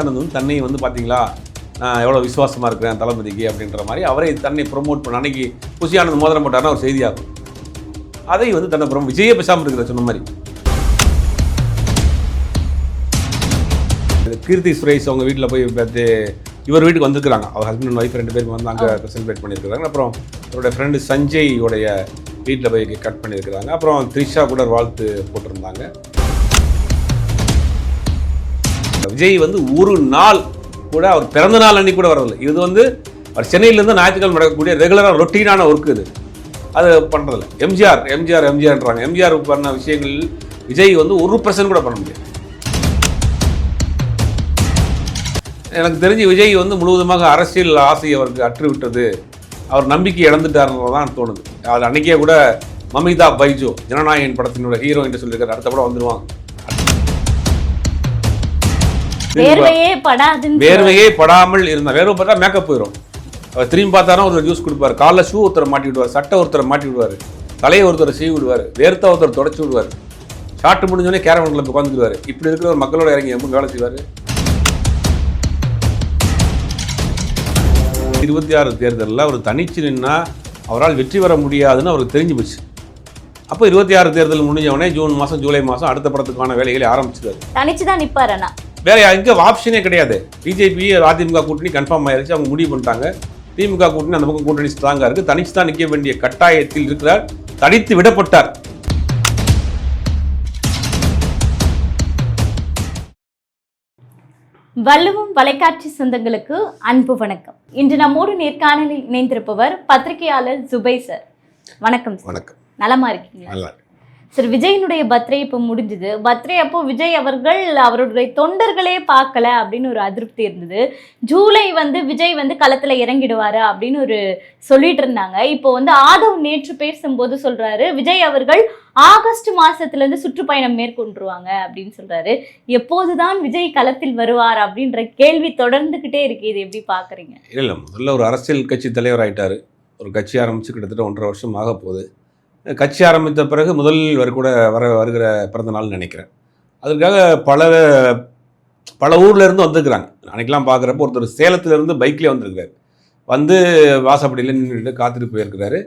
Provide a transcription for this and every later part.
வந்து தன்னை வந்து பார்த்தீங்களா நான் எவ்வளோ விசுவாசமாக இருக்கிறேன் தளபதிக்கு அப்படின்ற மாதிரி அவரை தன்னை ப்ரொமோட் பண்ண அன்னைக்கு புசி ஆனந்த் மோதிரம் போட்டார்னா ஒரு செய்தியாகும். அதை வந்து தன்னை ப்ரொமோ விஜயே பேசாமல் இருக்கிற சொன்ன மாதிரி. கீர்த்தி சுரேஷ் அவங்க வீட்டில் போய் பார்த்து இவர் வீட்டுக்கு வந்திருக்கிறாங்க. அவர் ஹஸ்பண்ட் அண்ட் ஒய்ஃப் ரெண்டு பேரும் வந்து அங்கே செலிப்ரேட் பண்ணியிருக்கிறாங்க. அப்புறம் அவருடைய ஃப்ரெண்டு சஞ்சய் உடைய வீட்டில் போய் கட் பண்ணியிருக்கிறாங்க. அப்புறம் த்ரிஷா கூட வாழ்த்து போட்டிருந்தாங்க. விஜய் வந்து ஒரு நாள் கூட அவர் பிறந்த நாள் அன்னைக்கு கூட வரதில்லை. இது வந்து அவர் சென்னையிலேருந்து ஞாயிற்றுக்கிழமை நடக்கக்கூடிய ரெகுலராக ரொட்டீனான ஒர்க் இது. அது பண்ணுறதில்ல எம்ஜிஆர் எம்ஜிஆர் எம்ஜிஆர்ன்றாங்க எம்ஜிஆர் பண்ண விஷயங்கள் விஜய் வந்து ஒரு பர்சன்ட் கூட பண்ண முடியாது. எனக்கு தெரிஞ்சு விஜய் வந்து முழுவதுமாக அரசியல் ஆசை அவருக்கு அற்றுவிட்டது. அவர் நம்பிக்கை இழந்துட்டாருன்றது தான் தோணுது. அது அன்னைக்கே கூட மமிதா பைஜோ ஜனநாயகன் படத்தினோட ஹீரோ என்று சொல்லியிருக்காரு. அடுத்த படம் வந்துடுவாங்க வேர்வையே படாமல் இருந்தா வேர்வை பார்த்தா மேக்கப் போயிடும் அவர் திரும்பி பார்த்தாலும் ஒரு ஜூஸ் கொடுப்பாரு. காலைல ஷூ ஒருத்தரை மாட்டி விடுவார் சட்டை ஒருத்தரை மாட்டி விடுவார் தலையை ஒருத்தரை செய்ய விடுவார் வேர்த்த ஒருத்தர் தொடச்சி விடுவார். ஷார்ட் முடிஞ்சோடனே கேரவன் கிளப் உட்காந்துருவார் இப்படி இருக்கிற ஒரு மக்களோட இறங்கி எப்படி வேலை செய்வார். இருபத்தி ஆறு தேர்தலில் அவர் தனிச்சு நின்னா அவரால் வெற்றி பெற முடியாதுன்னு அவருக்கு தெரிஞ்சு போச்சு. அப்போ இருபத்தி ஆறு தேர்தல் முடிஞ்சவொடனே ஜூன் மாதம் ஜூலை மாதம் அடுத்த படத்துக்கான வேலைகளை ஆரம்பிச்சிருக்காரு தனிச்சு தான் அண்ணா. வேற எங்க ஆப்ஷனே கிடையாது. பிஜேபி அதிமுக கூட்டணி கன்ஃபார்ம் ஆயிருச்சு. அவங்க முடிவு பண்ணிட்டாங்க. திமுக கூட்டணி அந்த பக்கம் கூட்டணி ஸ்ட்ராங்கா இருக்கு. தனிச்சு தான் நிற்க வேண்டிய கட்டாயத்தில் இருக்கிறார். தனித்து விடப்பட்டார். வள்ளுவம் வலைக்காட்சி சொந்தங்களுக்கு அன்பு வணக்கம். இன்று நம்மோடு நேர்காணலில் இணைந்திருப்பவர் பத்திரிகையாளர் ஜுபை சார் வணக்கம் சார் வணக்கம். நலமா இருக்கீங்களா? நல்லா சார் விஜயனுடைய பர்த்டே இப்போ முடிஞ்சுது. பர்த்டே அப்போ விஜய் அவர்கள் அவருடைய தொண்டர்களே பார்க்கல அப்படின்னு ஒரு அதிருப்தி இருந்தது. ஜூலை வந்து விஜய் வந்து களத்தில் இறங்கிடுவாரு அப்படின்னு ஒரு சொல்லிட்டு இருந்தாங்க. இப்போ வந்து ஆதவ் நேற்று பேசும்போது சொல்றாரு விஜய் அவர்கள் ஆகஸ்ட் மாசத்துல இருந்து சுற்றுப்பயணம் மேற்கொண்டுருவாங்க அப்படின்னு சொல்றாரு. எப்போதுதான் விஜய் களத்தில் வருவார் அப்படின்ற கேள்வி தொடர்ந்துகிட்டே இருக்கு. இது எப்படி பாக்குறீங்க? இல்லை இல்லை. முதல்ல ஒரு அரசியல் கட்சி தலைவர் ஆயிட்டாரு. ஒரு கட்சி ஆரம்பிச்சு கிட்டத்தட்ட ஒன்றரை வருஷம் ஆக போகுது கட்சி ஆரம்பித்த பிறகு முதல் வர கூட வர வருகிற பிறந்த நாள்னு நினைக்கிறேன். அதற்காக பல பல ஊர்லேருந்து வந்திருக்கிறாங்க. அன்னைக்கெல்லாம் பார்க்குறப்ப ஒருத்தர் சேலத்துலேருந்து பைக்லேயே வந்திருக்காரு வந்து வாசப்படியில் நின்றுட்டு காத்துட்டு போயிருக்கிறாரு.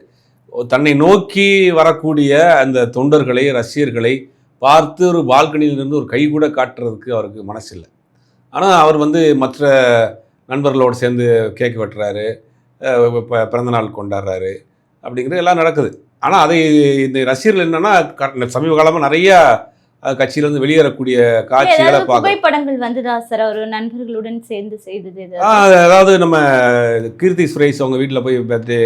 தன்னை நோக்கி வரக்கூடிய அந்த தொண்டர்களை ரசிகர்களை பார்த்து ஒரு பால்கனியிலிருந்து ஒரு கை கூட காட்டுறதுக்கு அவருக்கு மனசு இல்லை ஆனால் அவர் வந்து மற்ற நண்பர்களோடு சேர்ந்து கேக் வெட்டுறாரு பிறந்தநாள் கொண்டாடுறாரு அப்படிங்கிறது எல்லாம் நடக்குது. ஆனால் அதை இந்த ரசிகர்கள் என்னன்னா சமீப காலமாக நிறைய கட்சியிலேருந்து வெளியேறக்கூடிய காட்சிகளை புகைப்படங்கள் வந்ததா சார்? அவர் நண்பர்களுடன் சேர்ந்து செய்தது? அதாவது நம்ம கீர்த்தி சுரேஷ் அவங்க வீட்டில் போய் பார்த்து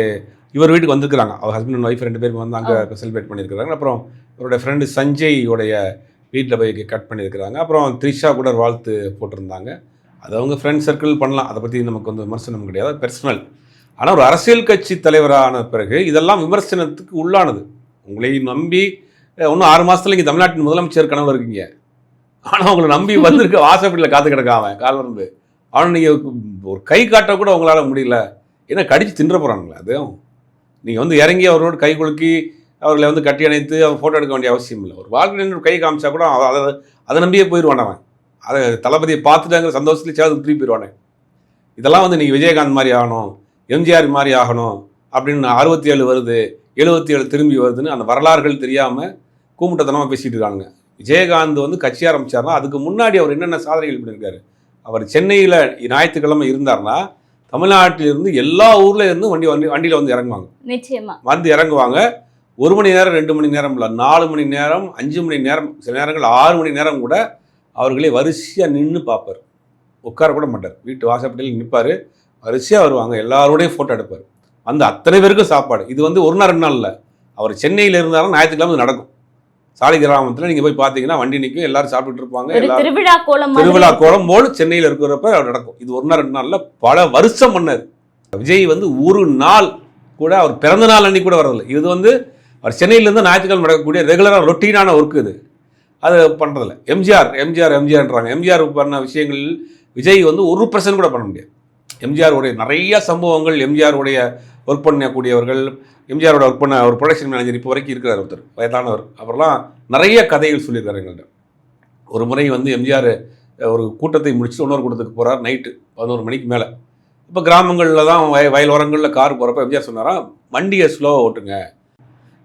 இவர் வீட்டுக்கு வந்திருக்கிறாங்க. அவர் ஹஸ்பண்ட் அண்ட் ஒய்ஃப் ரெண்டு பேரும் வந்து அங்கே செலிப்ரேட் பண்ணியிருக்கிறாங்க. அப்புறம் அவருடைய ஃப்ரெண்டு சஞ்சய் உடைய வீட்டில் போய் கட் பண்ணியிருக்கிறாங்க. அப்புறம் த்ரிஷா கூட ஒரு வாழ்த்து போட்டிருந்தாங்க. அது அவங்க ஃப்ரெண்ட் சர்க்கிள் பண்ணலாம். அதை பற்றி நமக்கு வந்து விமர்சனம் கிடையாது. பர்சனல் ஆனால் ஒரு அரசியல் கட்சி தலைவரான பிறகு இதெல்லாம் விமர்சனத்துக்கு உள்ளானது. உங்களை நம்பி இன்னும் ஆறு மாதத்துல இங்கே தமிழ்நாட்டின் முதலமைச்சர் கனவு இருக்கீங்க. ஆனால் உங்களை நம்பி வந்திருக்க வாசப்படியில் காத்து கிடக்காம கால் வந்து. அவனை நீங்கள் ஒரு கை காட்ட கூட உங்களால் முடியல. ஏன்னா கடிச்சு தின்ற போகிறானுங்களே அதுவும். நீங்கள் வந்து இறங்கி அவரோட கை குலுக்கி அவர்களை வந்து கட்டி அணைத்து அவர் ஃபோட்டோ எடுக்க வேண்டிய அவசியம் இல்லை. ஒரு வாழ்க்கை கை காமிச்சா கூட அதை அதை நம்பியே போயிடுவான் அவன். அதை தளபதியை பார்த்துட்டாங்கிற சந்தோஷத்துலேயே சேவது திருப்பி போயிடுவானே. இதெல்லாம் வந்து நீங்கள் விஜயகாந்த் மாதிரி ஆகணும். எம்ஜிஆர் மாதிரி ஆகணும் அப்படின்னு அறுபத்தி ஏழு வருது எழுபத்தி ஏழு திரும்பி வருதுன்னு அந்த வரலாறுகள் தெரியாமல் கூமுட்டத்தனமாக பேசிட்டு இருக்கானுங்க. விஜயகாந்த் வந்து கட்சி ஆரம்பிச்சார்னா அதுக்கு முன்னாடி அவர் என்னென்ன சாதனைகள் பண்ணியிருக்காரு அவர் சென்னையில் ஞாயிற்றுக்கிழமை இருந்தார்னா தமிழ்நாட்டிலிருந்து எல்லா ஊர்ல இருந்து வண்டி வண்டி வண்டியில் வந்து இறங்குவாங்க. நிச்சயமா. வந்து இறங்குவாங்க. ஒரு மணி நேரம் ரெண்டு மணி நேரம் இல்லை நாலு மணி நேரம் அஞ்சு மணி நேரம் சில நேரங்கள் ஆறு மணி நேரம் கூட அவர்களே வரிசையாக நின்று பார்ப்பார். உட்கார கூட மாட்டார். வீட்டு வாசப்படியில் நிற்பார் வரிசையாக வருவாங்க. எல்லாரோடையும் ஃபோட்டோ எடுப்பார். அந்த அத்தனை பேருக்கும் சாப்பாடு. இது வந்து ஒரு நாள் ரெண்டு நாள் இல்லை. அவர் சென்னையில் இருந்தாலும் ஞாயிற்றுக்கிழமை நடக்கும். சாலை கிராமத்தில் நீங்கள் போய் பார்த்தீங்கன்னா வண்டி நிற்கும் எல்லாரும் சாப்பிட்டுட்டு இருப்பாங்க திருவிழா கோலம் திருவிழா கோலம் போல் சென்னையில் இருக்கிறப்ப அவர் நடக்கும். இது ஒரு நாள் ரெண்டு நாளில் பல வருஷம் பண்ணார். விஜய் வந்து ஒரு நாள் கூட அவர் பிறந்த நாள் அன்னைக்கு கூட வரதில்லை. இது வந்து அவர் சென்னையிலேருந்து ஞாயிற்றுக்கிழமை நடக்கக்கூடிய ரெகுலராக ரொட்டீனான ஒர்க் இது. அது பண்ணுறதில்ல எம்ஜிஆர் எம்ஜிஆர் எம்ஜிஆர்ன்றாங்க. எம்ஜிஆர் பண்ண விஷயங்கள் விஜய் வந்து ஒரு பர்சன்ட் கூட பண்ண முடியாது. எம்ஜிஆர் உடைய நிறைய சம்பவங்கள் எம்ஜிஆர் உடைய ஒர்க் பண்ணக்கூடியவர்கள் எம்ஜிஆரோட ஒர்க் பண்ண ஒரு ப்ரொடக்ஷன் மேனேஜர் இப்போ வரைக்கும் இருக்கிறார் ஒருத்தர் வயதானவர். அவரெல்லாம் நிறைய கதைகள் சொல்லியிருக்காரு எங்கள்கிட்ட ஒரு முறை வந்து எம்ஜிஆர் ஒரு கூட்டத்தை முடிச்சுட்டு இன்னொரு கூட்டத்துக்கு போகிறார் நைட்டு பதினோரு மணிக்கு மேலே. இப்போ கிராமங்களில் தான் வய வயலோரங்களில் கார் போகிறப்ப எம்ஜிஆர் சொன்னாராம் வண்டியை ஸ்லோவாக ஓட்டுங்க.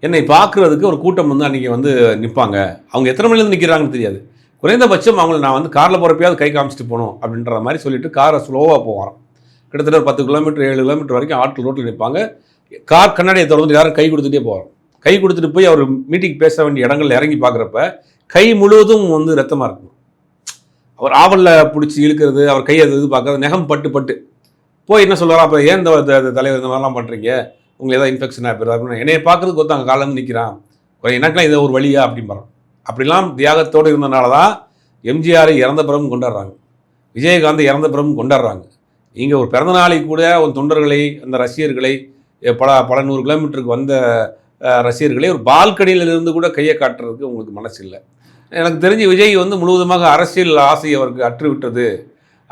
என்னை பார்க்குறதுக்கு ஒரு கூட்டம் வந்து அன்றைக்கி வந்து நிற்பாங்க அவங்க எத்தனை மணிலேருந்து நிற்கிறாங்கன்னு தெரியாது. குறைந்தபட்சம் அவங்கள நான் வந்து காரில் போகிறப்பையாவது கை காமிச்சிட்டு போகணும் அப்படின்ற மாதிரி சொல்லிட்டு காரை ஸ்லோவாக போவாராம். கிட்டத்தட்ட ஒரு பத்து கிலோமீட்டர் ஏழு கிலோமீட்டர் வரைக்கும் ஆட்கள் ரோட்டில் நிற்பாங்க. கார் கண்ணாடியை திறந்து யாரும் கை கொடுத்துட்டே போகிறோம் கை கொடுத்துட்டு போய் அவர் மீட்டிங் பேச வேண்டிய இடங்கள்ல இறங்கி பார்க்குறப்ப கை முழுவதும் வந்து ரத்தமாக இருக்கும். அவர் ஆவலில் பிடிச்சி இழுக்கிறது அவர் கையை இது பார்க்கறது நெகம் பட்டு பட்டு. போய் என்ன சொல்லுவாரா அப்போ ஏன் இந்த தலைவர் இந்த மாதிரிலாம் பண்ணுறீங்க உங்களுக்கு ஏதாவது இன்ஃபெக்ஷன் ஆகிடுது அப்படின்னு. என்னைய பார்க்கறதுக்கு அங்கே காலம் நிற்கிறான் எனக்குலாம் இதை ஒரு வழியா? அப்படிம்பாரான் அப்படிலாம் தியாகத்தோடு இருந்தனால தான் எம்ஜிஆரை இறந்த பிறகும் கொண்டாடுறாங்க. விஜயகாந்த் இறந்த பிறகும் கொண்டாடுறாங்க. இங்கே ஒரு பிறந்த நாளைக்கு கூட ஒரு தொண்டர்களை அந்த ரசிகர்களை பல பல நூறு கிலோமீட்டருக்கு வந்த ரசிகர்களை ஒரு பால்கனியிலிருந்து கூட கையை காட்டுறதுக்கு உங்களுக்கு மனசு இல்லை எனக்கு தெரிஞ்சு விஜய் வந்து முழுவதுமாக அரசியல் ஆசை அவருக்கு அற்றுவிட்டது.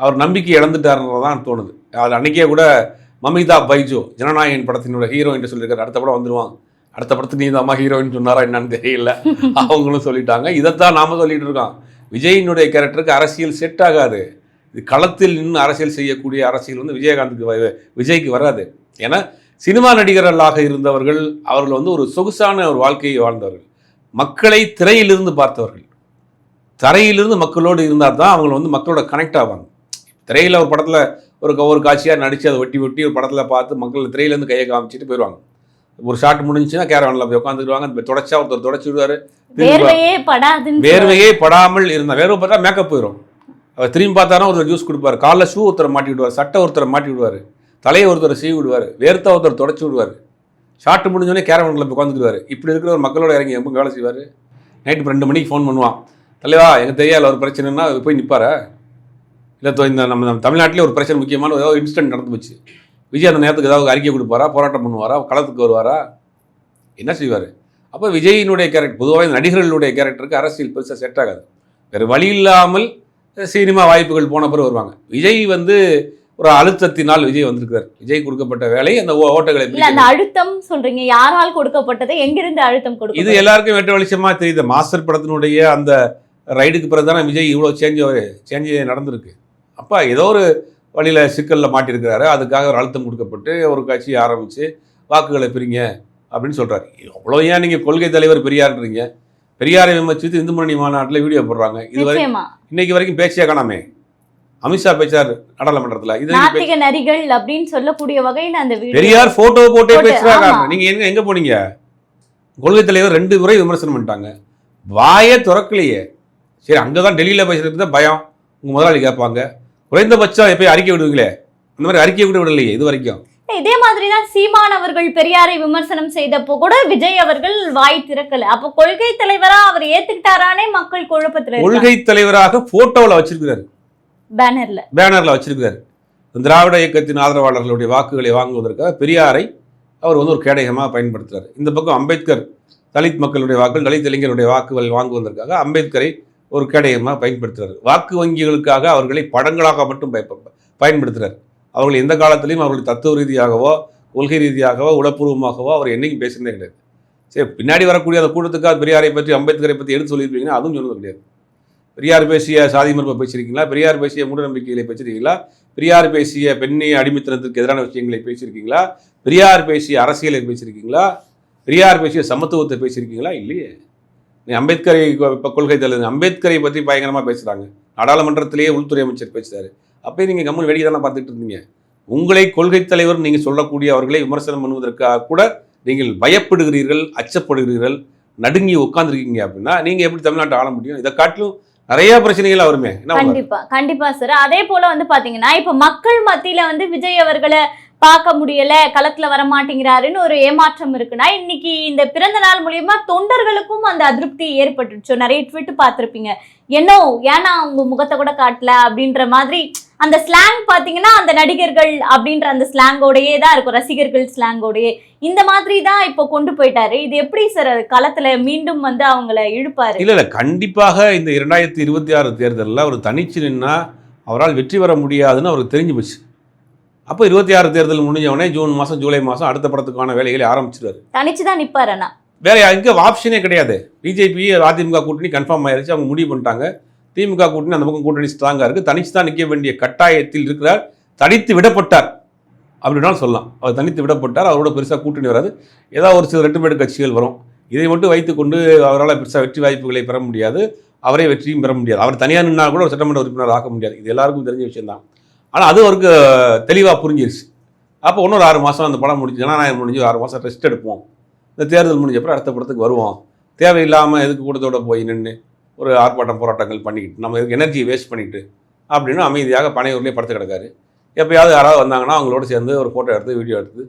அவர் நம்பிக்கை இழந்துட்டாருன்றது தான் தோணுது. அது அன்னைக்கே கூட மமிதா பைஜோ ஜனநாயகன் படத்தினோட என்று சொல்லியிருக்காரு. அடுத்த படம் வந்துடுவாங்க அடுத்த படத்துக்கு நீ தான் ஹீரோயின் சொன்னாரா என்னன்னு தெரியல. அவங்களும் சொல்லிட்டாங்க. இதைத்தான் நாம சொல்லிட்டு இருக்கோம். விஜயினுடைய கேரக்டருக்கு அரசியல் செட் ஆகாது. இது களத்தில் நின்று அரசியல் செய்யக்கூடிய அரசியல் வந்து விஜயகாந்துக்கு விஜய்க்கு வராது. ஏன்னா சினிமா நடிகர்களாக இருந்தவர்கள் அவர்கள் வந்து ஒரு சொகுசான ஒரு வாழ்க்கையை வாழ்ந்தவர்கள். மக்களை திரையிலிருந்து பார்த்தவர்கள். தரையிலிருந்து மக்களோடு இருந்தால் தான் அவங்க வந்து மக்களோட கனெக்ட் ஆவாங்க. திரையில் ஒரு படத்தில் ஒரு ஒரு காட்சியாக நடித்து அதை வெட்டி வெட்டி ஒரு படத்தில் பார்த்து மக்கள் திரையிலேருந்து கையை காமிச்சிட்டு போயிடுவாங்க ஒரு ஷாட் முடிஞ்சுன்னா கேரவனில் போய் உட்காந்துருவாங்க தொடச்சா ஒருத்தர் தொடச்சி விடுவார். வேர்வையே படாமல் இருந்தால் வேர்வை பார்த்தா மேக்கப் போயிடும் அவர் திரும்பி பார்த்தாரா ஒருத்தர் ஜூஸ் கொடுப்பார். காலைல ஷூ ஒருத்தரை மாட்டி விடுவார். சட்டை ஒருத்தரை மாட்டி விடுவார். தலையை ஒருத்தர் சீவி விடுவார். வேர்த்த ஒருத்தர் தொடச்சி விடுவார். ஷார்ட் முடிஞ்சோடனே கேரவனில் போய் இப்படி இருக்கிற ஒரு மக்களோட இறங்கி எப்போ வேலை செய்வார். நைட்டு ரெண்டு மணிக்கு ஃபோன் பண்ணுவான். தலைவா எங்கள் தெரியாத ஒரு பிரச்சனைனா போய் நிற்பாரா இல்லை இந்த நம்ம நம்ம தமிழ்நாட்டிலே ஒரு பிரச்சனை முக்கியமான ஏதாவது இன்சிடென்ட் நடந்து போச்சு. விஜய் அந்த நேரத்துக்கு ஏதாவது அறிக்கை கொடுப்பாரா? போராட்டம் பண்ணுவாரா? களத்துக்கு வருவாரா? என்ன செய்வார்? அப்போ விஜயினுடைய கேரக்டர் பொதுவாக நடிகர்களுடைய கேரக்டருக்கு அரசியல் பெருசாக செட் ஆகாது. வேறு வழி இல்லாமல் சினிமா வாய்ப்புகள் போன பிறகு வருவாங்க. விஜய் வந்து ஒரு அழுத்தத்தினால் விஜய் வந்திருக்கிறார். விஜய் கொடுக்கப்பட்ட வேலை அந்த ஓ- ஓட்டங்களை இல்ல அந்த அழுத்தம் சொல்றீங்க. யாரால் கொடுக்கப்பட்டது எங்கிருந்து அழுத்தம் இது கொடுக்கப்பட்டது எல்லாருக்கும் வெட்ட வெளிச்சமா தெரியுது. மாஸ்டர் படத்தினுடைய அந்த ரைடுக்கு பிறகு தானே விஜய் இவ்வளோ சேஞ்ச் சேஞ்ச் நடந்திருக்கு. அப்பா ஏதோ ஒரு வழியில் சிக்கலில் மாட்டியிருக்கிறாரு அதுக்காக ஒரு அழுத்தம் கொடுக்கப்பட்டு ஒரு கட்சியை ஆரம்பித்து வாக்குகளை பிரிங்க அப்படின்னு சொல்கிறாரு அவ்வளோ ஏன் நீங்கள் கொள்கை தலைவர் பெரியார்ன்றீங்க? பெரியாரை விமர்சித்து இந்து முன்னணி மாநாட்டில் வீடியோ போடுறாங்க. இது வரை நிச்சயமா. இன்னைக்கு வரைக்கும் பேச்சே காணாமே. அமித்ஷா பேச்சார் நாடாளுமன்றத்தில். இது வரைக்கும் நரிகள் அப்படின்னு சொல்லக்கூடிய வகையில அந்த பெரியார் போட்டோ போட்டே பேசுறாங்க. நீங்க எங்க எங்க போனீங்க? கொள்கை தலைவர் ரெண்டு முறை விமர்சனம் பண்ணிட்டாங்க. வாயே திறக்கலையே. சரி அங்கதான் டெல்லியில பேசுறது தான் பயம். உங்க முதலாளி கேட்பாங்க. குறைந்தபட்சம் எப்பயும் அறிக்கை விடுவீங்களே. அந்த மாதிரி அறிக்கை கூட விடலையே இது வரைக்கும். இதே மாதிரிதான் சீமான் அவர்கள் பெரியாரை விமர்சனம் செய்தப்போ கூட விஜய் அவர்கள் வாய் திறக்கல. அப்போ கொள்கை தலைவரா அவர் ஏத்துக்கிட்டாரானே மக்கள் குழப்பத்துல. கொள்கை தலைவராக போட்டோவில் வச்சிருக்கிறாரு. பேனர்ல பேனர்ல வச்சிருக்கிறாரு. திராவிட இயக்கத்தின் ஆதரவாளர்களுடைய வாக்குகளை வாங்குவதற்காக பெரியாரை அவர் வந்து ஒரு கேடயமாக பயன்படுத்துறாரு. இந்த பக்கம் அம்பேத்கர் தலித் மக்களுடைய வாக்குகள் தலித் இளைஞருடைய வாக்குகள் வாங்குவதற்காக அம்பேத்கரை ஒரு கேடயமாக பயன்படுத்துறாரு. வாக்கு வங்கிகளுக்காக அவர்களை படங்களாக மட்டும் பயப்ப பயன்படுத்துறாரு. அவர்கள் எந்த காலத்திலையும் அவர்கள் தத்துவ ரீதியாகவோ கொள்கை ரீதியாகவோ உளப்பூர்வமாகவோ அவர் என்னைக்கும் பேசுனதே கிடையாது. சரி பின்னாடி வரக்கூடிய அந்த கூட்டத்துக்காக பெரியாரை பற்றி அம்பேத்கரை பற்றி எடுத்து சொல்லியிருப்பீங்கன்னா அதுவும் சொன்னது கிடையாது. பெரியார் பேசிய சாதி மறுப்பை பேசியிருக்கீங்களா? பெரியார் பேசிய மூடநம்பிக்கைகளை பேசியிருக்கீங்களா? பெரியார் பேசிய பெண்ணை அடிமைத்தனத்துக்கு எதிரான விஷயங்களை பேசியிருக்கீங்களா? பெரியார் பேசிய அரசியலை பேசியிருக்கீங்களா? பெரியார் பேசிய சமத்துவத்தை பேசியிருக்கீங்களா? இல்லையே. நீ அம்பேத்கரை இப்போ கொள்கை தலைவர் அம்பேத்கரை பற்றி பயங்கரமாக பேசுகிறாங்க நாடாளுமன்றத்திலேயே உள்துறை அமைச்சர் பேசுகிறாரு அப்போயே நீங்கள் கம்மல் வேடிக்கை தானே பார்த்துட்டு இருந்தீங்க. உங்களை கொள்கை தலைவர் நீங்கள் சொல்லக்கூடிய அவர்களை விமர்சனம் பண்ணுவதற்காக கூட நீங்கள் பயப்படுகிறீர்கள் அச்சப்படுகிறீர்கள் நடுங்கி உட்காந்துருக்கீங்க அப்படின்னா நீங்கள் எப்படி தமிழ்நாட்டை ஆள முடியும்? இதை காட்டிலும் நிறைய பிரச்சனைகள் வருமே. கண்டிப்பா கண்டிப்பா சார் அதே போல வந்து பாத்தீங்கன்னா இப்ப மக்கள் மத்தியில வந்து விஜய் அவர்களை பார்க்க முடியல களத்துல வர மாட்டேங்கிறாருன்னு ஒரு ஏமாற்றம் இருக்குன்னா இன்னைக்கு இந்த பிறந்த நாள் மூலியமா தொண்டர்களுக்கும் அந்த அதிருப்தி ஏற்பட்டுருச்சோ. நிறைய ட்விட் பார்த்துருப்பீங்க. என்னோ ஏன்னா அவங்க முகத்தை கூட காட்டல அப்படின்ற மாதிரி அந்த ஸ்லாங் பாத்தீங்கன்னா அந்த நடிகர்கள் அப்படின்ற அந்த ஸ்லாங்கோடயே தான் இருக்கும். ரசிகர்கள் ஸ்லாங்கோடயே இந்த மாதிரி தான் இப்போ கொண்டு போயிட்டாரு. இது எப்படி சார் களத்துல மீண்டும் வந்து அவங்கள இழுப்பாரு? இல்ல இல்ல. கண்டிப்பாக இந்த இரண்டாயிரத்தி இருபத்தி ஆறு தேர்தலில் அவர் தனிச்சு நின்னா அவரால் வெற்றி பெற முடியாதுன்னு அவருக்கு தெரிஞ்சு போச்சு. அப்போ இருபத்தி ஆறு தேர்தல் முடிஞ்ச உடனே ஜூன் மாதம் ஜூலை மாதம் அடுத்த படத்துக்கான வேலைகளை ஆரம்பிச்சிருவாரு. தனிச்சு தான் நிப்பாரு ஆனா வேற எங்க ஆப்ஷனே கிடையாது. பிஜேபி அதிமுக கூட்டணி கன்ஃபார்ம் ஆயிருச்சு. அவங்க முடிவு பண்ணிட்டாங்க. திமுக கூட்டணி அந்த பக்கம் கூட்டணி ஸ்ட்ராங்காக இருக்குது தனிச்சு தான் நிற்க வேண்டிய கட்டாயத்தில் இருக்கிறார். தனித்து விடப்பட்டார். அப்படின்னாலும் சொல்லலாம். அவர் தனித்து விடப்பட்டார். அவரோட பெருசாக கூட்டணி வராது. ஏதாவது ஒரு சில ரெட்டுமேடு கட்சிகள் வரும். இதை மட்டும் வைத்துக்கொண்டு அவரால் பெருசாக வெற்றி வாய்ப்புகளை பெற முடியாது. அவரே வெற்றியும் பெற முடியாது. அவர் தனியாக நின்னால் கூட ஒரு சட்டமன்ற உறுப்பினர் ஆக முடியாது. இது எல்லாருக்கும் தெரிஞ்ச விஷயம்தான் ஆனால் அது அவருக்கு தெளிவாக புரிஞ்சிருச்சு. அப்போ இன்னொரு ஆறு மாதம் அந்த படம் முடிஞ்சு ஜனநாயகம் முடிஞ்சு ஆறு மாதம் ரெஸ்ட் எடுப்போம். இந்த தேர்தல் முடிஞ்சப்பறம் அடுத்த படத்துக்கு வருவோம். தேவையில்லாமல் எதுக்கு கூட்டத்தோட போய் நின்று ஒரு ஆர்ப்பாட்டம் போராட்டங்கள் பண்ணிக்கிட்டு நம்ம எனர்ஜியை வேஸ்ட் பண்ணிக்கிட்டு அப்படின்னு அமைதியாக பனையூர்லேயே படுத்து கிடக்காரு. எப்பயாவது யாராவது வந்தாங்கன்னா அவங்களோட சேர்ந்து ஒரு ஃபோட்டோ எடுத்து வீடியோ எடுத்து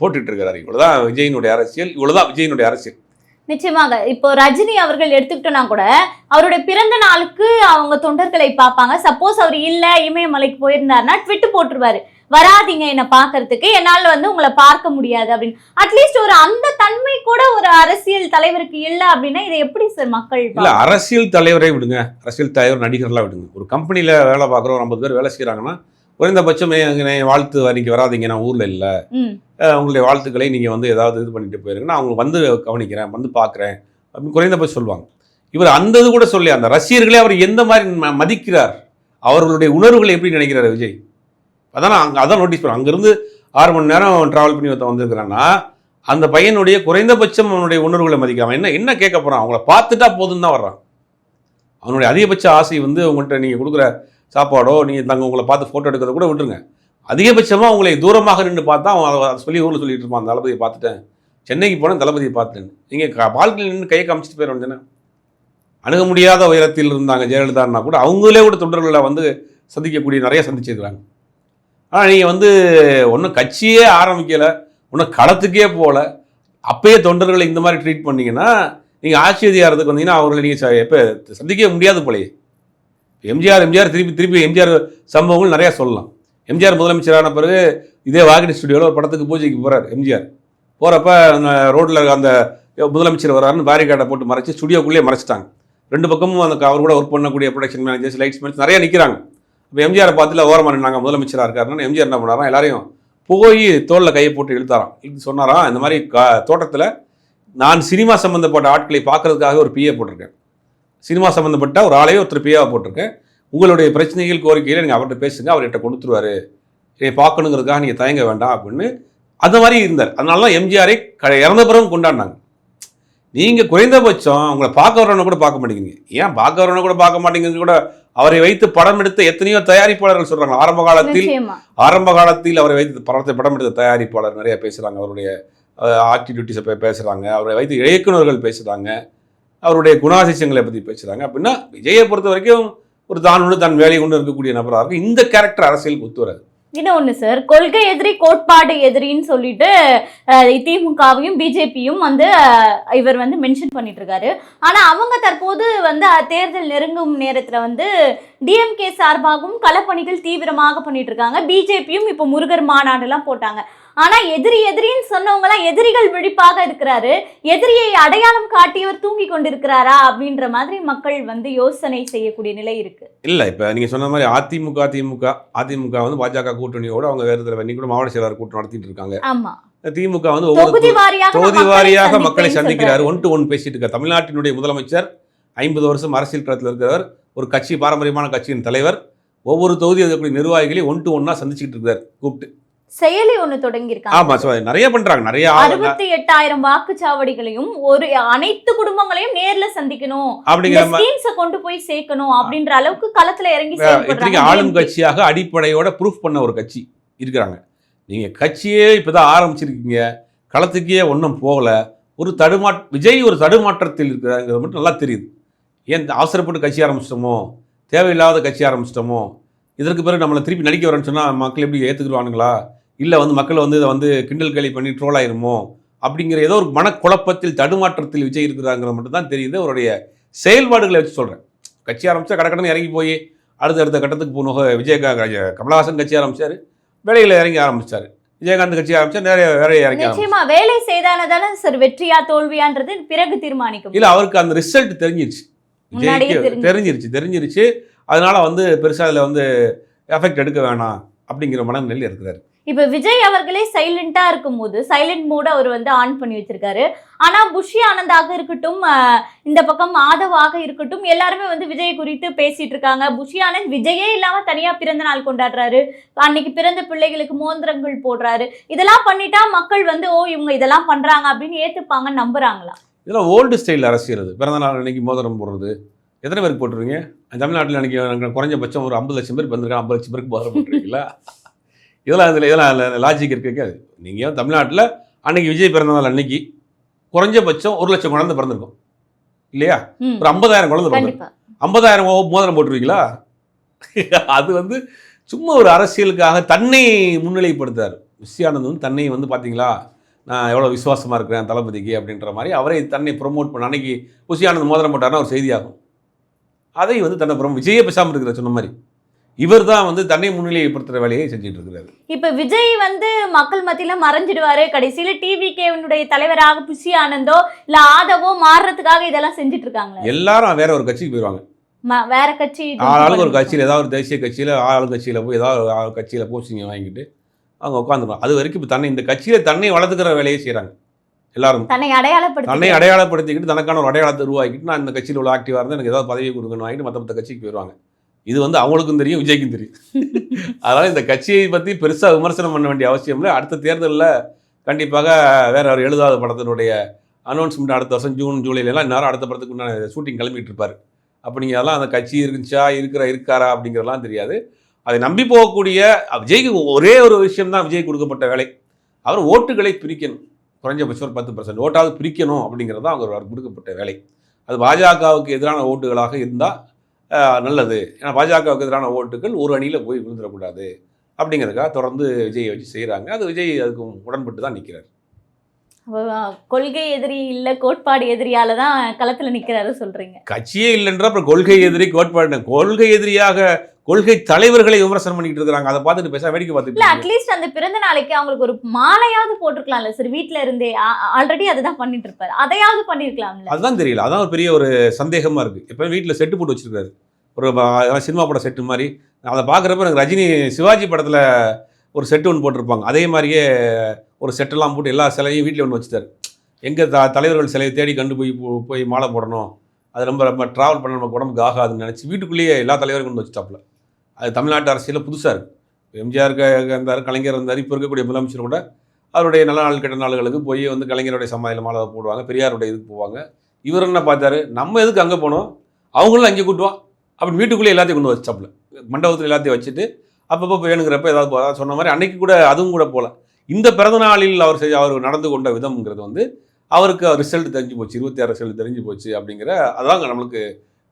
போட்டுட்டு இருக்கிறாரு இவ்வளோதான் விஜயினுடைய அரசியல் இவ்வளோதான் விஜயினுடைய அரசியல். நிச்சயமாக இப்போ ரஜினி அவர்கள் எடுத்துக்கிட்டோம்னா கூட அவருடைய பிறந்த நாளுக்கு அவங்க தொண்டர்களை பார்ப்பாங்க. சப்போஸ் அவர் இல்லை இமயமலைக்கு போயிருந்தாருன்னா ட்விட்டு போட்டுருவாரு. வராதீங்க என்னை பார்க்கறதுக்கு. என்னால் வந்து உங்களை பார்க்க முடியாது அப்படின்னு. அட்லீஸ்ட் ஒரு அந்த தன்மை கூட ஒரு அரசியல் தலைவருக்கு இல்ல அப்படின்னா இதை எப்படி சார் மக்கள் இல்லை? அரசியல் தலைவரை விடுங்க. அரசியல் தலைவர் நடிகர்லாம் விடுங்க. ஒரு கம்பெனியில் வேலை பார்க்குறோம் ஒரு ஐம்பது பேர் வேலை செய்கிறாங்கன்னா குறைந்தபட்சம் வாழ்த்து நீங்கள் வராதீங்க. நான் ஊரில் இல்லை. உங்களுடைய வாழ்த்துக்களை நீங்கள் வந்து ஏதாவது இது பண்ணிட்டு போயிருங்க. நான் அவங்க வந்து கவனிக்கிறேன் வந்து பார்க்குறேன் அப்படின்னு குறைந்தபட்சம் சொல்லுவாங்க. இவர் அந்த இது கூட சொல்லி அந்த ரசிகர்களே அவர் எந்த மாதிரி மதிக்கிறார்? அவர்களுடைய உணர்வுகளை எப்படி நினைக்கிறார் விஜய்? அதான் அங்கே அதான் நோட்டீஸ் பண்ணுவோம் அங்கேருந்து ஆறு மணி நேரம் ட்ராவல் பண்ணி ஒருத்தன் வந்திருக்கிறான்னா அந்த பையனுடைய குறைந்தபட்சம் அவனுடைய உணர்வுகளை மதிக்காமல் என்ன என்ன கேட்க போகிறான் அவங்கள பார்த்துட்டா போதும் தான் வர்றான். அவனுடைய அதிகபட்ச ஆசை வந்து உங்கள்கிட்ட நீங்கள் கொடுக்குற சாப்பாடோ நீங்கள் தங்க உங்களை பார்த்து ஃபோட்டோ எடுக்கிறத கூட விட்டுருங்க. அதிகபட்சமாக உங்களை தூரமாக நின்று பார்த்தா அவன் அதை சொல்லி ஊரில் சொல்லிட்டு இருப்பான் தளபதியை பார்த்துட்டேன். சென்னைக்கு போனேன் தளபதியை பார்த்துட்டேன். நீங்கள் வாழ்க்கையில் நின்று கையை காமிச்சிட்டு போயிட வேண்டியதானே அணுக முடியாத உயரத்தில் இருந்தாங்க ஜெயலலிதான்னா கூட அவங்களே கூட தொண்டர்களை வந்து சந்திக்கக்கூடிய நிறைய சந்திச்சிருக்கிறாங்க. ஆனால் நீங்கள் வந்து ஒன்றும் கட்சியே ஆரம்பிக்கலை ஒன்றும் களத்துக்கே போகல. அப்பயே தொண்டர்களை இந்த மாதிரி ட்ரீட் பண்ணிங்கன்னா நீங்கள் ஆட்சி அதிகாரத்துக்கு வந்தீங்கன்னா அவர்களை நீங்கள் எப்போ சந்திக்கவே முடியாது போலயே. எம்ஜிஆர் எம்ஜிஆர் திருப்பி திருப்பி எம்ஜிஆர் சம்பவங்கள் நிறையா சொல்லலாம். எம்ஜிஆர் முதலமைச்சரான பிறகு இதே வாகினி ஸ்டுடியோவில் ஒரு படத்துக்கு பூஜைக்கு போகிறார் எம்ஜிஆர். போகிறப்ப ரோட்டில் அந்த முதலமைச்சர் வராருன்னு பேரிகார்டை போட்டு மறைச்சு ஸ்டுடியோக்குள்ளேயே மறைச்சிட்டாங்க. ரெண்டு பக்கமும் அந்த அவர் கூட ஒர்க் பண்ணக்கூடிய ப்ரொடக்ஷன் மேனேஜர்ஸ் லைட்ஸ் மேனேஜ் நிறையா நிற்கிறாங்க இப்போ எம்ஜிஆரை பார்த்துல ஓரமாக நாங்கள் முதலமைச்சராக இருக்காருன்னு எம்ஜிஆர் என்ன பண்ணாராம்? எல்லாரையும் போய் தோளில் கையை போட்டு இழுத்தாராம். இழுத்து சொன்னாராம் இந்த மாதிரி க தோட்டத்தில் நான் சினிமா சம்மந்தப்பட்ட ஆட்களை பார்க்கறதுக்காக ஒரு பிஏ போட்டிருக்கேன். சினிமா சம்மந்தப்பட்ட ஒரு ஆளையே ஒருத்தர் பிஏவாக போட்டிருக்கேன். உங்களுடைய பிரச்சனைகள் கோரிக்கையில் நீங்கள் அவர்கிட்ட பேசுங்க அவர்கிட்ட கொடுத்துருவாரு. இதை பார்க்கணுங்கிறதுக்காக நீங்கள் தயங்க வேண்டாம் அப்படின்னு அந்த மாதிரி இருந்தார். அதனால தான் எம்ஜிஆரை க இறந்த பிறகு கொண்டாடினாங்க. நீங்கள் குறைந்தபட்சம் உங்களை பார்க்க வரவனை கூட பார்க்க மாட்டேங்கிறீங்க. ஏன் பார்க்க வரவனை கூட பார்க்க மாட்டேங்கிறது கூட அவரை வைத்து படம் எடுத்த எத்தனையோ தயாரிப்பாளர்கள் சொல்கிறாங்க ஆரம்ப காலத்தில் ஆரம்ப காலத்தில் அவரை வைத்து படத்தை படம் எடுத்த தயாரிப்பாளர் நிறைய பேசுகிறாங்க அவருடைய ஆக்டிவிட்டிஸை பேசுகிறாங்க அவரை வைத்து இயக்குனர்கள் பேசுகிறாங்க அவருடைய குணாதிசயங்களை பற்றி பேசுகிறாங்க அப்படின்னா விஜயை பொறுத்த வரைக்கும் ஒரு தான் உண்டு தன் வேலை கொண்டு இருக்கக்கூடிய நபராக இருக்கும் இந்த கேரக்டர் அரசியலுக்கு ஒத்து வராது. இன்னொன்று சார் கொள்கை எதிரி கோட்பாடு எதிரின்னு சொல்லிட்டு திமுகவையும் பிஜேபியும் வந்து இவர் வந்து மென்ஷன் பண்ணிட்டு இருக்காரு ஆனால் அவங்க தற்போது வந்து தேர்தல் நெருங்கும் நேரத்தில் வந்து டிஎம்கே சார்பாகவும் களப்பணிகள் தீவிரமாக பண்ணிட்டு இருக்காங்க பிஜேபியும் இப்போ முருகர் மாநாடுலாம் போட்டாங்க. ஆனா எதிரி எதிரின்னு சொன்னவங்க எல்லாம் எதிரிகள் விழிப்பாக இருக்கிறாரு. எதிரியை அடையாளம் காட்டியவர் தூங்கி கொண்டிருக்கிறாரா அப்படின்ற மாதிரி மக்கள் வந்து யோசனை செய்யக்கூடிய நிலை இருக்கு. இல்லை இப்போ நீங்கள் சொன்ன மாதிரி அதிமுக திமுக அதிமுக வந்து பாஜக கூட்டணியோடு அவங்க வேறு இதில் கூட மாவட்ட செயலாளர் கூட்டம் நடத்திட்டு இருக்காங்க. ஆமா. திமுக வந்து தொகுதி வாரியாக மக்களை சந்திக்கிறார். ஒன் டு ஒன் பேசிட்டு இருக்கார். தமிழ்நாட்டினுடைய முதலமைச்சர் ஐம்பது வருஷம் அரசியல் களத்தில் இருக்கிறவர் ஒரு கட்சி பாரம்பரியமான கட்சியின் தலைவர் ஒவ்வொரு தொகுதி இருக்கக்கூடிய நிர்வாகிகளையும் ஒன் டு ஒன்னா சந்திச்சுக்கிட்டு இருக்கார் கூப்பிட்டு. செயலி ஒண்ணு தொடங்கி இருக்காங்க ஆமா so நிறைய பண்றாங்க நிறைய அறுபத்தி எட்டாயிரம் வாக்குச்சாவடிகளையும் ஒரு அனைத்து குடும்பங்களையும் நேர்ல சந்திக்கணும். அப்படிங்கிற ஸ்கீம்ஸ கொண்டு போய் சேர்க்கணும் அப்படின்ற அளவுக்கு களத்துல இறங்கி ஆளும் கட்சியாக அடிப்படையோட ப்ரூஃப் பண்ண ஒரு கட்சி இருக்கிறாங்க. நீங்க கட்சியே இப்பதான் ஆரம்பிச்சிருக்கீங்க களத்துக்கே ஒன்றும் போகல. ஒரு தடுமாட் விஜய் ஒரு தடுமாற்றத்தில் இருக்கிறாங்கிறது மட்டும் நல்லா தெரியுது. ஏன் அவசரப்பட்டு கட்சி ஆரம்பிச்சிட்டோமோ தேவையில்லாத கட்சி ஆரம்பிச்சிட்டோமோ இதற்கு பிறகு நம்மளை திருப்பி நடிக்க வரேன்னு சொன்னால் மக்கள் எப்படி ஏற்றுக்குருவானுங்களா இல்லை வந்து மக்கள் வந்து இதை வந்து கிண்டல் கேலி பண்ணி ட்ரோல் ஆயிருமோ? அப்படிங்கிற ஏதோ ஒரு மனக்குழப்பத்தில் தடுமாற்றத்தில் விஜய் இருக்கிறாங்கிறது மட்டும் தான் தெரியுது. அவருடைய செயல்பாடுகளை வச்சு சொல்கிறேன் கட்சி ஆரம்பிச்சா கடற்கடன்னு இறங்கி போய் அடுத்த அடுத்த கட்டத்துக்கு போகணும் விஜயகாந்த் கமலஹாசன் கட்சி ஆரம்பிச்சாரு. வேலையில் இறங்கி ஆரம்பிச்சாரு. விஜயகாந்த் கட்சி ஆரம்பிச்சா நிறைய வேலையை இறங்கி நிச்சயமா வேலை செய்தானதான சார் வெற்றியா தோல்வியான்றது பிறகு தீர்மானிக்கும். இல்லை அவருக்கு அந்த ரிசல்ட் தெரிஞ்சிருச்சு. தெரிஞ்சிருச்சு தெரிஞ்சிருச்சு. அதனால வந்து பெருசாக அதில் வந்து எஃபெக்ட் எடுக்க வேணாம் அப்படிங்கிற மனநிலையில் இருக்கிறாரு. இப்போ விஜய் அவர்களே சைலண்டா இருக்கும்போது சைலண்ட் மோட அவர் வந்து ஆன் பண்ணி வச்சிருக்காரு. ஆனா புஷி ஆனந்தாக இருக்கட்டும் இந்த பக்கம் ஆதவாக இருக்கட்டும் எல்லாருமே வந்து விஜய் குறித்து பேசிட்டு இருக்காங்க. புஷி ஆனந்த் விஜயே இல்லாமல் தனியா பிறந்த நாள் கொண்டாடுறாரு. அன்னைக்கு பிறந்த பிள்ளைகளுக்கு மோந்திரங்கள் போடுறாரு. இதெல்லாம் பண்ணிட்டா மக்கள் வந்து ஓ இவங்க இதெல்லாம் பண்றாங்க அப்படின்னு ஏத்துப்பாங்க நம்புறாங்களா? இதெல்லாம் ஓல்டு ஸ்டைல் அரசியல் பிறந்த நாள் அன்னைக்கு மோதிரம் போடுறது. எத்தனை பேருக்கு போட்டுருவீங்க தமிழ்நாட்டில் அன்னைக்கு குறைஞ்சபட்சம் ஒரு ஐம்பது லட்சம் பேர் பிறந்திருக்காங்க. ஐம்பது லட்சம் பேருக்கு மோதிரம் போட்டுருக்கீங்களா? இதெல்லாம் இதில் இதெல்லாம் லாஜிக் இருக்கு நீங்கள் தமிழ்நாட்டில் அன்னைக்கு விஜய் பிறந்த நாள் அன்னைக்கு குறைஞ்சபட்சம் ஒரு லட்சம் குழந்தை பிறந்திருக்கும். இல்லையா? ஒரு ஐம்பதாயிரம் குழந்தை பிறந்திருக்கும். ஐம்பதாயிரம் மோதிரம் போட்டுருவீங்களா அது வந்து சும்மா ஒரு அரசியலுக்காக தன்னை முன்னிலைப்படுத்தார் விஸ்யானந்த் வந்து தன்னை வந்து பார்த்தீங்களா நான் எவ்வளோ விசுவாசமாக இருக்கிறேன் தளபதிக்கு அப்படின்ற மாதிரி அவரை தன்னை ப்ரொமோட் பண்ண அன்னைக்கு புஷியானந்த் மோதிரம் போட்டார்னா ஒரு செய்தியாகும். அதை வந்து தன்னை ப்ரொமோ விஜயே பேசாமல் இருக்கிற சொன்ன மாதிரி. இவர் தான் வந்து தன்னை முன்னிலைப்படுத்துகிற வேலையை செஞ்சுட்டு இருக்கிறாரு இப்ப விஜய் வந்து மக்கள் மத்தியில மறைஞ்சிடுவாரு கடைசியில டிவிகேவினுடைய தலைவராக புஷி ஆனந்தோ இல்ல ஆதவோ மாறுறதுக்காக இதெல்லாம் செஞ்சுட்டு இருக்காங்களே எல்லாரும் வேற ஒரு கட்சிக்கு போயிடுவாங்க வேற கட்சி இது ஆளாளுக்கு ஒரு கட்சியில் ஏதாவது ஒரு தேசிய கட்சியில் ஆளு கட்சியில் போய் ஏதாவது ஒரு ஆளு கட்சியில் போஸ்டிங்க வாங்கிட்டு அவங்க உட்காந்துருவாங்க. அது வரைக்கும் இப்போ தன்னை இந்த கட்சியில் தன்னை வளர்த்துக்கிற வேலையை செய்கிறாங்க எல்லாரும். தன்னை அடையாளப்படுத்தி தன்னை அடையாளப்படுத்திக்கிட்டு தனக்கான ஒரு அடையாளத்தை உருவாக்கிட்டு நான் இந்த கட்சியில் உள்ள ஆக்டிவாக இருந்தால் எனக்கு ஏதாவது பதவி கொடுக்கணும் வாங்கிட்டு மற்ற மற்ற கட்சிக்கு போயிடுவாங்க இது வந்து அவங்களுக்கும் தெரியும் விஜய்க்கும் தெரியும். அதனால் இந்த கட்சியை பற்றி பெருசாக விமர்சனம் பண்ண வேண்டிய அவசியம் இல்லை. அடுத்த தேர்தலில் கண்டிப்பாக வேற அவர் எழுதாத படத்தினுடைய அனௌன்ஸ்மெண்ட் அடுத்த வருஷம் ஜூன் ஜூலைலலாம் நேரம் அடுத்த படத்துக்கு உண்டான ஷூட்டிங் கிளம்பிட்டு இருப்பார். அப்போ நீங்கள் அதெல்லாம் அந்த கட்சி இருந்துச்சா இருக்கிற இருக்காரா அப்படிங்கிறதெல்லாம் தெரியாது. அதை நம்பி போகக்கூடிய விஜய்க்கு ஒரே ஒரு விஷயம் தான் விஜய் கொடுக்கப்பட்ட வேலை. அவர் ஓட்டுகளை பிரிக்கணும். குறைஞ்சபட்சம் ஒரு பத்து பர்சன்ட் ஓட்டாவது பிரிக்கணும் அப்படிங்கிறது தான் அவர் கொடுக்கப்பட்ட வேலை. அது பாஜகவுக்கு எதிரான ஓட்டுகளாக இருந்தால் நல்லது. ஏன்னா பாஜகவுக்கு எதிரான ஓட்டுகள் ஒரு அணியில் போய் விழுந்துடக்கூடாது. அப்படிங்கிறதுக்காக தொடர்ந்து விஜயை வச்சு செய்கிறாங்க அது விஜய் அதுக்கு உடன்பட்டு தான் நிற்கிறார் கொள்கை எதிரி இல்ல கோட்பாடு எதிரியால தான் களத்துல நிக்கிறாரு சொல்றீங்க. கட்சியே இல்லைன்ற அப்புறம் கொள்கை எதிரி கோட்பாடு கொள்கை எதிரியாக கொள்கை தலைவர்களை விமர்சனம் பண்ணிட்டு இருக்காங்க அதை பார்த்துட்டு பேச வேடிக்கை பார்த்துட்டு அட்லீஸ்ட் அந்த பிறந்த நாளைக்கு அவங்களுக்கு ஒரு மாலையாவது போட்டிருக்கலாம்ல சார் வீட்ல இருந்தே ஆல்ரெடி அதுதான் பண்ணிட்டு இருப்பாரு. அதையாவது பண்ணிருக்கலாம்ல? அதுதான் தெரியல. அதான் ஒரு பெரிய ஒரு சந்தேகமா இருக்கு. இப்போ வீட்டில் செட்டு போட்டு வச்சிருக்காரு. ஒரு சினிமா படம் செட்டு மாதிரி. அதை பார்க்குறப்ப எனக்கு ரஜினி சிவாஜி படத்தில் ஒரு செட்டு ஒன்று போட்டிருப்பாங்க. அதே மாதிரியே ஒரு செட்டெல்லாம் போட்டு எல்லா சிலையும் வீட்டில் ஒன்று வச்சுட்டாரு. எங்கே த தலைவர்கள் சிலையை தேடி கண்டு போய் போய் மாலை போடணும். அது ரொம்ப ரொம்ப ட்ராவல் பண்ண நமக்கு உடம்புக்கு ஆகாதுன்னு நினச்சி வீட்டுக்குள்ளேயே எல்லா தலைவரும் கொண்டு வச்சுட்டாப்புல. அது தமிழ்நாட்டு அரசியலில் புதுசாக இருக்குது எம்ஜிஆர் இருந்தார் கலைஞர் இருந்தார் இப்போ இருக்கக்கூடிய முதலமைச்சர் கூட அவருடைய நல்ல நாள் கெட்ட நாள்களுக்கு போய் வந்து கலைஞருடைய சமாதியில் மாலை போடுவாங்க பெரியாருடைய இதுக்கு போவாங்க. இவர் என்ன பார்த்தாரு? நம்ம எதுக்கு அங்கே போனோம்? அவங்களும் அங்கே கூட்டுவான் அப்படி வீட்டுக்குள்ளே எல்லாத்தையும் கொண்டு வச்சாப்புல. மண்டபத்தில் எல்லாத்தையும் வச்சுட்டு அப்பப்போ வேணுங்கிறப்ப ஏதாவது சொன்ன மாதிரி அன்னைக்கு கூட அதுவும் கூட போகல இந்த பிறந்த நாளில் அவர் செஞ்ச அவர் நடந்து கொண்ட விதம்ங்கிறது வந்து அவருக்கு ரிசல்ட் தெரிஞ்சு போச்சு. இருபத்தி ஆறு ரிசல்ட் தெரிஞ்சு போச்சு அப்படிங்கிற அதான் நம்மளுக்கு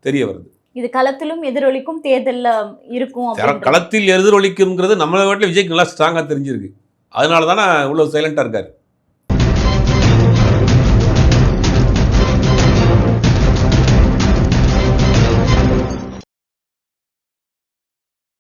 தெரிய வருது. இது களத்திலும் எதிரொலிக்கும் தேர்தல்ல இருக்கும். களத்தில் எதிரொலிக்குங்கிறது நம்மளை வீட்டில் விஜய்க்கு நல்லா ஸ்ட்ராங்காக தெரிஞ்சிருக்கு அதனால தானே இவ்வளோ சைலண்டாக இருக்காரு